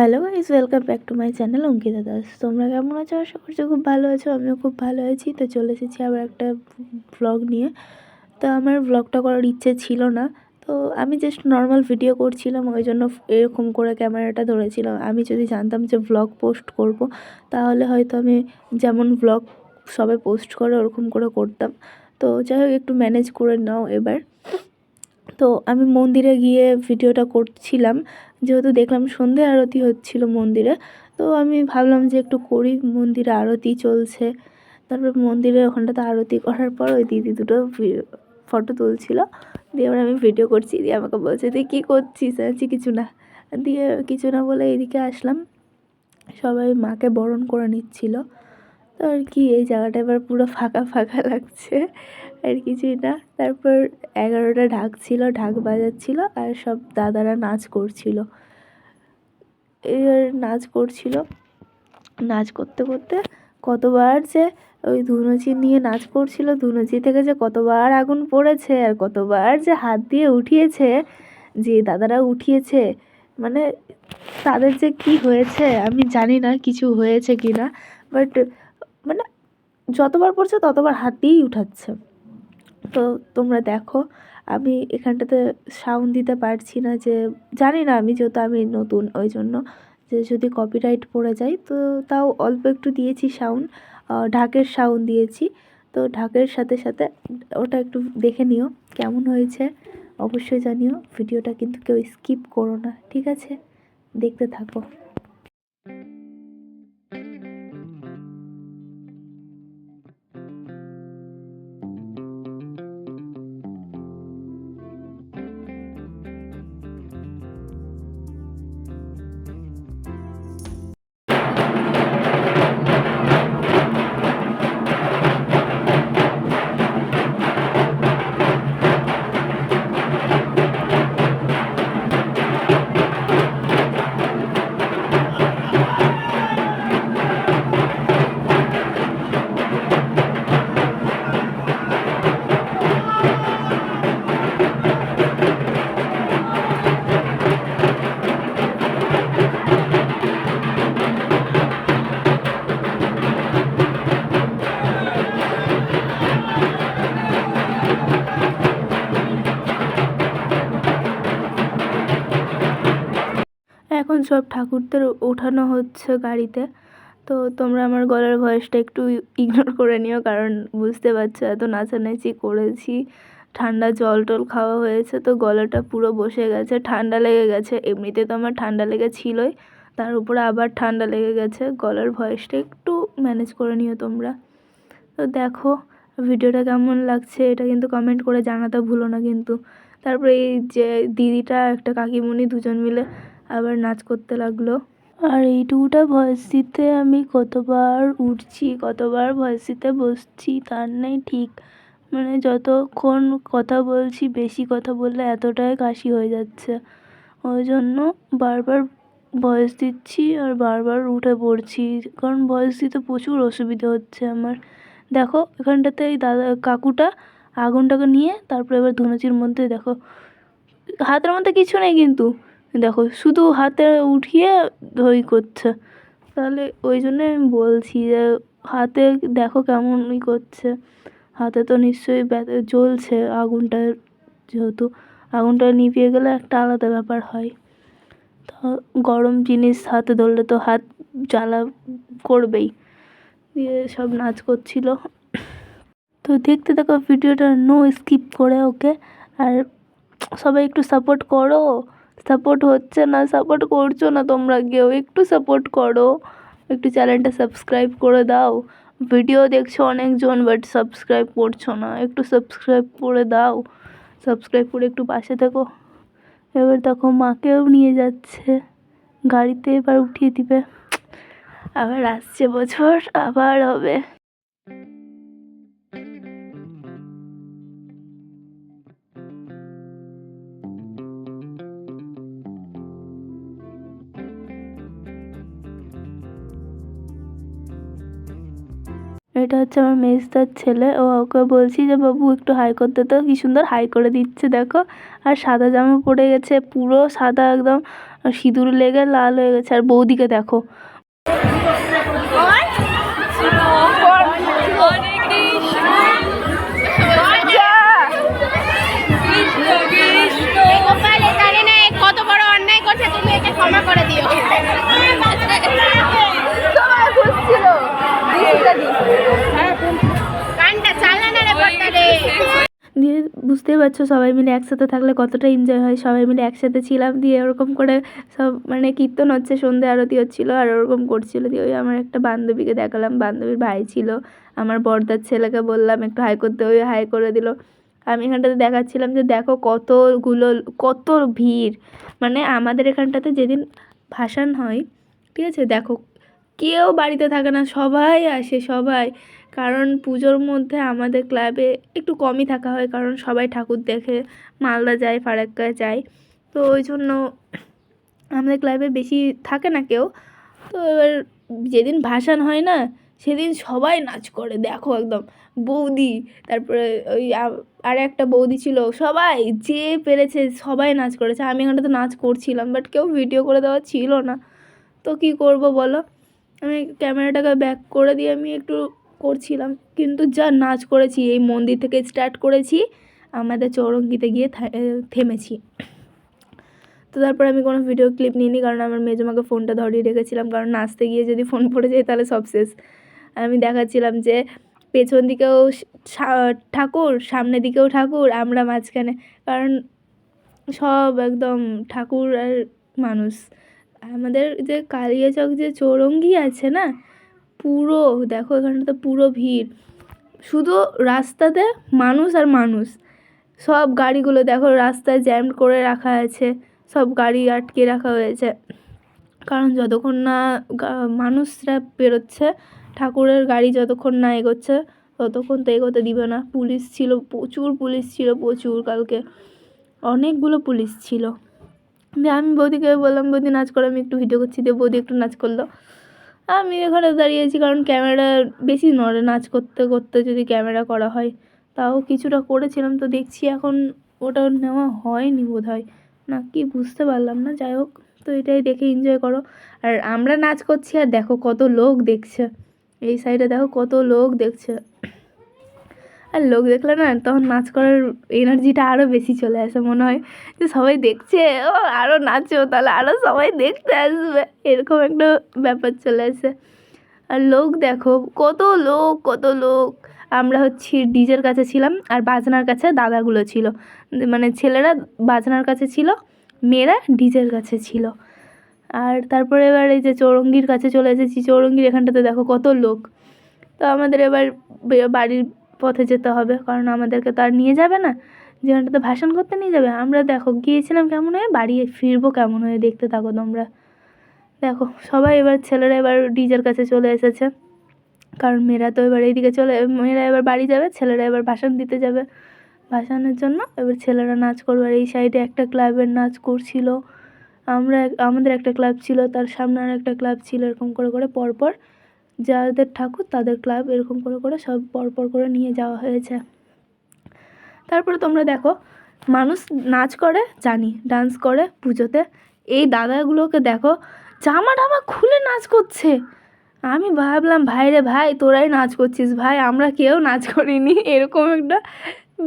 Hello guys welcome back to my channel Ankita Das তোমরা কেমন আছো? আশা করছি খুব ভালো আছো, আমিও খুব ভালো আছি। তো চলে এসেছি আবার একটা ব্লগ নিয়ে। তো আমার ব্লগটা করার ইচ্ছে ছিল না। তো আমি জাস্ট নর্মাল ভিডিও করছিলাম, ওই জন্য এরকম করে ক্যামেরাটা ধরেছিলাম। আমি যদি জানতাম যে ব্লগ পোস্ট করব, তাহলে হয়তো আমি যেমন ব্লগ সবাই পোস্ট করে, ওরকম করে করতাম। তো যাই হোক, একটু ম্যানেজ করে নাও এবার। তো আমি মন্দিরে গিয়ে ভিডিওটা করছিলাম। যেহেতু দেখলাম সন্ধে আরতি হচ্ছিল মন্দিরে, তো আমি ভাবলাম যে একটু করি, মন্দিরে আরতি চলছে। তারপর মন্দিরে ওখানটাতে আরতি করার পর ওই দিদি দুটো ফটো তুলছিল। দিয়ে এবার আমি ভিডিও করছি, দিয়ে আমাকে বলছে, তুই কী করছিস? আছি কিছু না। দিয়ে কিছু না বলে এদিকে আসলাম। সবাই মাকে বরণ করে নিচ্ছিল। তো আর কি, এই জায়গাটা এবার পুরো ফাঁকা ফাঁকা লাগছে, আর কিছুই না। তারপর এগারোটা ঢাক ছিল, ঢাক বাজাচ্ছিল, আর সব দাদারা নাচ করছিল। এবার নাচ করছিল। নাচ করতে করতে কতবার যে ওই ধুনুচি নিয়ে নাচ করছিল, ধুনুচি থেকে যে কতবার আগুন পড়েছে, আর কতবার যে হাত দিয়ে উঠিয়েছে, যে দাদারা উঠিয়েছে মানে তাদের যে কি হয়েছে, আমি জানি না কিছু হয়েছে কি না বাট মানে যতবার পড়ছে ততবার হাত দিয়েই উঠাচ্ছে। তো তোমরা দেখো, আমি এখানটাতে সাউন্ড দিতে পারছি না যে, জানি না আমি যেহেতু আমি নতুন ওই জন্য যে যদি কপিরাইট পড়ে যায়, তো তাও অল্প একটু দিয়েছি সাউন্ড ঢাকের সাউন্ড দিয়েছি। তো ঢাকের সাথে সাথে ওটা একটু দেখে নিও, কেমন হয়েছে? অবশ্যই জানিও ভিডিওটা কিন্তু কেউ স্কিপ করো না, ঠিক আছে? দেখতে থাকো। এখন সব ঠাকুরদের ওঠানো হচ্ছে গাড়িতে। তো তোমরা আমার গলার ভয়েসটা একটু ইগনোর করে নিও, কারণ বুঝতে পারছ এত নাচানাচি করেছি। ঠান্ডা জল টল খাওয়া হয়েছে, তো গলাটা পুরো বসে গেছে, ঠান্ডা লেগে গেছে। এমনিতে তো আমার ঠান্ডা লেগেছিলোই তার উপরে আবার ঠান্ডা লেগে গেছে। গলার ভয়েসটা একটু ম্যানেজ করে নিও তোমরা। তো দেখো, ভিডিওটা কেমন লাগছে এটা কিন্তু কমেন্ট করে জানাতে ভুলো না কিন্তু। তারপরে এই যে দিদিটা, একটা কাকিমণি দুজন মিলে আবার নাচ করতে লাগল। আর এইটুকুটা ভয়েস দিতে আমি কতবার উঠছি, কতবার ভয়েস দিতে বসছি, তার নেই ঠিক। মানে যতক্ষণ কথা বলছি, বেশি কথা বললে এতটাই কাশি হয়ে যাচ্ছে। ওই জন্য বারবার ভয়েস দিচ্ছি আর বারবার উঠে পড়ছি, কারণ ভয়েস দিতে প্রচুর অসুবিধে হচ্ছে আমার। দেখো, এখানটাতে এই দাদা, কাকুটা আগুনটাকে নিয়ে, তারপরে এবার ধুনুচির মধ্যে দেখো। হাতের মধ্যে কিছু নেই কিন্তু। দেখো, শুধু হাতে উঠিয়ে ওই করছে। তাহলে ওই জন্যে আমি বলছি যে, হাতে দেখো কেমন ই করছে। হাতে তো নিশ্চয়ই জ্বলছে আগুনটা যেহেতু। আগুনটা নিভিয়ে গেলে একটা আলাদা ব্যাপার হয়। তো গরম জিনিস হাতে ধরলে তো হাত জ্বালা করবেই। দিয়ে সব নাচ করছিল। তো দেখতে দেখো ভিডিওটা নো স্কিপ করে, ওকে? আর সবাই একটু সাপোর্ট করো। সাপোর্ট হচ্ছে না, সাপোর্ট করছ না তোমরা কেউ? একটু সাপোর্ট করো। একটু চ্যানেলটা সাবস্ক্রাইব করে দাও। ভিডিও দেখছ অনেকজন বাট সাবস্ক্রাইব করছ না। একটু সাবস্ক্রাইব করে দাও। সাবস্ক্রাইব করে একটু পাশে থেকো। এবার দেখো মাকেও নিয়ে যাচ্ছে। গাড়িতে এবার উঠিয়ে দিবে। আবার আসছে বছর, আবার হবে। এটা হচ্ছে আমার মেজদার ছেলে। ও ওকে বলছি যে, বাবু, একটু হাই করতে তো কি সুন্দর হাই করে দিচ্ছে, দেখো। আর সাদা জামা পরে গেছে, পুরো সাদা একদম সিঁদুর লেগে লাল হয়ে গেছে। আর বৌদিকে দেখো বুঝতেই পারছ সবাই মিলে একসাথে থাকলে কতটা এনজয় হয়। সবাই মিলে একসাথে ছিলাম দিয়ে ওরকম করে সব মানে কীর্তন হচ্ছে, সন্ধে আরতি হচ্ছিল আর ওরকম করছিল দিয়ে ওই আমার একটা বান্ধবীকে দেখালাম। বান্ধবীর ভাই ছিল, আমার বর্দার ছেলেকে বললাম, একটু হাই করতে। ওই হাই করে দিল। আমি এখানটাতে দেখাচ্ছিলাম যে, দেখো কতগুলো, কত ভিড়। মানে আমাদের এখানটাতে যেদিন ভাসান হয়, ঠিক আছে? দেখো, কেউ বাড়িতে থাকে না, সবাই আসে, সবাই। কারণ পুজোর মধ্যে আমাদের ক্লাবে একটু কমই থাকা হয়, কারণ সবাই ঠাকুর দেখে মালদা যায়, ফারাক্কা যায়। তো ওই জন্য আমাদের ক্লাবে বেশি থাকে না কেউ। তো এবার যেদিন ভাসান হয় না, সেদিন সবাই নাচ করে, দেখো একদম। বৌদি, তারপরে ওই আর একটা বৌদি ছিল, সবাই যে পেরেছে সবাই নাচ করেছে। আমি এখানে এখানটাতে নাচ করছিলাম বাট কেউ ভিডিও করে দেওয়া ছিল না। তো কী করব বলো? আমি ক্যামেরাটাকে ব্যাক করে দিয়ে আমি একটু করছিলাম। কিন্তু যা নাচ করেছি, এই মন্দির থেকে স্টার্ট করেছি, আমাদের চৌরঙ্গিতে গিয়ে থেমেছি। তো তারপর আমি কোনো ভিডিও ক্লিপ নিইনি, কারণ আমার মেজমাকে ফোনটা ধরিয়ে রেখেছিলাম, কারণ নাচতে গিয়ে যদি ফোন পড়ে যায়, তাহলে সব শেষ। আমি দেখাচ্ছিলাম যে, পেছন দিকেও ঠাকুর সামনের দিকেও ঠাকুর, আমরা মাঝখানে। কারণ সব একদম ঠাকুর আর মানুষ। আমাদের যে কালিয়াচক যে চৌরঙ্গি আছে না পুরো, দেখো এখানটা তো পুরো ভিড়। শুধু রাস্তাতে মানুষ আর মানুষ। সব গাড়িগুলো দেখো রাস্তায় জ্যাম করে রাখা আছে। সব গাড়ি আটকে রাখা হয়েছে। কারণ যতক্ষণ না মানুষরা বেরোচ্ছে, ঠাকুরের গাড়ি যতক্ষণ না এগোচ্ছে, ততক্ষণ তো এগোতে দিবে না। পুলিশ ছিল, প্রচুর পুলিশ ছিল, প্রচুর কালকে। অনেকগুলো পুলিশ ছিল। দিয়ে আমি বৌদিকে বললাম, বৌদি নাচ করে, আমি একটু ভিডিও করছি। দিয়ে বৌদি একটু নাচ করল। আমি এখানে দাঁড়িয়েছি কারণ ক্যামেরা বেশি নড়ে, নাচ করতে করতে যদি ক্যামেরা করা হয়। তাও কিছুটা করেছিলাম তো দেখছি এখন ওটা নেওয়া হয়নি বোধ হয় না, কি বুঝতে পারলাম না। যাই হোক, তো এটাই দেখে এনজয় করো। আর আমরা নাচ করছি আর দেখো কত লোক দেখছে। এই সাইডে দেখো কত লোক দেখছে। আর লোক দেখলে না তখন নাচ করার এনার্জিটা আরও বেশি চলে আসে, মনে হয় যে সবাই দেখছে, ও আরও নাচো, তাহলে আরও সবাই দেখতে আসবে, এরকম একটা ব্যাপার চলে আসে। আর লোক দেখো, কত লোক কত লোক। আমরা হচ্ছি ডিজের কাছে ছিলাম আর বাজনার কাছে দাদাগুলো ছিল। মানে ছেলেরা বাজনার কাছে ছিল, মেয়েরা ডিজের কাছে ছিল। আর তারপরে এবার এই যে চৌরঙ্গির কাছে চলে এসেছি, চৌরঙ্গির এখানটাতে দেখো কত লোক। তো আমাদের এবার বাড়ির পথে যেতে হবে, কারণ আমাদেরকে তো আর নিয়ে যাবে না। যেখানটাতে ভাষণ করতে নিয়ে যাবে। আমরা দেখো, গিয়েছিলাম কেমন হয়ে? বাড়ি ফিরবো কেমন হয়ে? দেখতে থাকো তোমরা। দেখো, সবাই এবার ছেলেরা এবার ডিজের কাছে চলে এসেছে। কারণ মেয়েরা তো এবার এইদিকে চলে, মেয়েরা এবার বাড়ি যাবে, ছেলেরা এবার ভাষণ দিতে যাবে। ভাষণের জন্য এবার ছেলেরা নাচ করবে। আর এই সাইডে একটা ক্লাবের নাচ করছিল। আমরা আমাদের একটা ক্লাব ছিল, তার সামনে আর একটা ক্লাব ছিল, এরকম করে করে পরপর যাদের ঠাকুর তাদের ক্লাব এরকম করে করে সব পরপর করে নিয়ে যাওয়া হয়েছে। তারপরে তোমরা দেখো, মানুষ নাচ করে, জানি ডান্স করে পুজোতে। এই দাদাগুলোকে দেখো, জামা টামা খুলে নাচ করছে। আমি ভাবলাম, ভাই রে ভাই, তোরাই নাচ করছিস ভাই, আমরা কেউ নাচ করিনি। এরকম একটা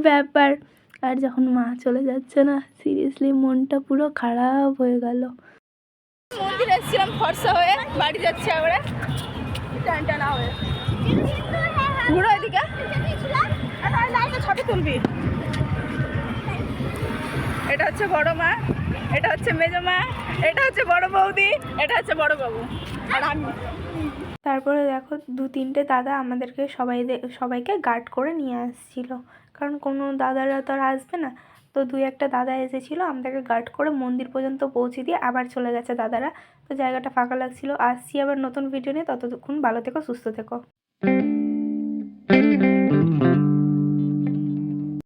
ব্যাপার। আর যখন মা চলে যাচ্ছে না সিরিয়াসলি মনটা পুরো খারাপ হয়ে গেল। মন্দিরে এসেছিলাম, ফর্সা হয়ে বাড়ি যাচ্ছি আমরা। ঘুরো এদিকে। ছবি তুলবি এটা হচ্ছে বড় মা, এটা হচ্ছে মেজো মা, এটা হচ্ছে বড় বৌদি, এটা হচ্ছে বড় বাবু আর আমি। তারপরে দেখো দু তিনটে দাদা আমাদেরকে সবাই সবাইকে গার্ড করে নিয়ে আসছিল। কারণ কোনো দাদারা তো আর আসবে না। তো দুই একটা দাদা এসেছিল, আমাদেরকে গার্ড করে মন্দির পর্যন্ত পৌঁছে দিয়ে আবার চলে গেছে দাদারা। তো জায়গাটা ফাঁকা লাগছিল। আসছি আবার নতুন ভিডিও নিয়ে, ততক্ষণ ভালো থেকো, সুস্থ থেকো। thank you